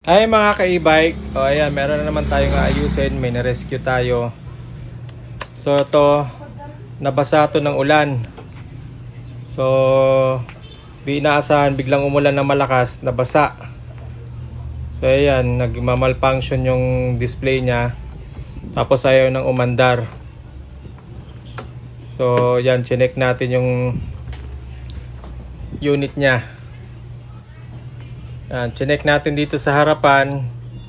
Ay mga ka-e-bike, o ayan, meron na naman tayong ayusin, may na-rescue tayo. So ito, nabasa to ng ulan. So, di inaasahan, biglang umulan ng malakas, nabasa. So ayan, nagmamalfunction yung display niya. Tapos ayaw nang umandar. So yan, chinek natin yung unit niya. Yan, chinek natin dito sa harapan.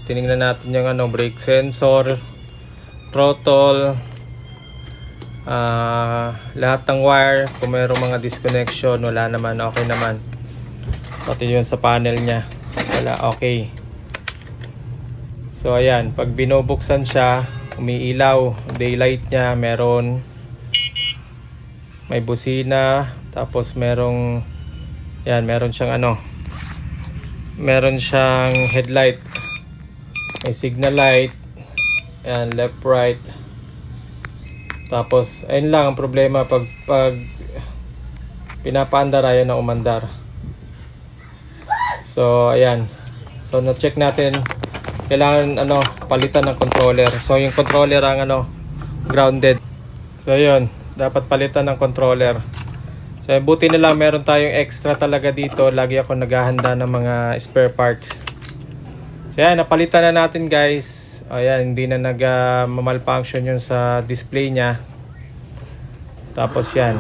Tiningnan natin yung ano, brake sensor, throttle, ah lahat ng wire. Kung mayroong mga disconnection, wala naman, okay naman. Pati yun sa panel niya, wala, okay. So ayan, pag binubuksan siya, umiilaw, daylight niya, meron may busina, tapos merong yan, meron siyang ano, meron siyang headlight. May signal light. Yan, left, right. Tapos, ayun lang ang problema pag pag pinapaandar ayaw na umandar. So, ayan. So, na-check natin. Kailangan, ano, palitan ng controller. So, yung controller ang, ano, grounded. So, ayun. Dapat palitan ng controller. So, buti na lang meron tayong extra talaga dito. Lagi ako naghahanda ng mga spare parts. So, yan. Napalitan na natin, guys. Ayan, hindi na nag-malfunction yun sa display niya. Tapos, yan.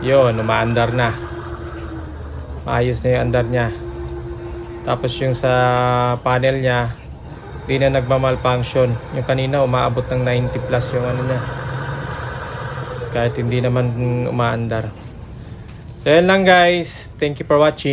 Yun, umaandar na. Maayos na yung andar niya. Tapos, yung sa panel niya, hindi na nagmamalfunction. Yung kanina, umaabot ng 90 plus yung ano niya. Kahit hindi naman umaandar. So, yan lang guys. Thank you for watching.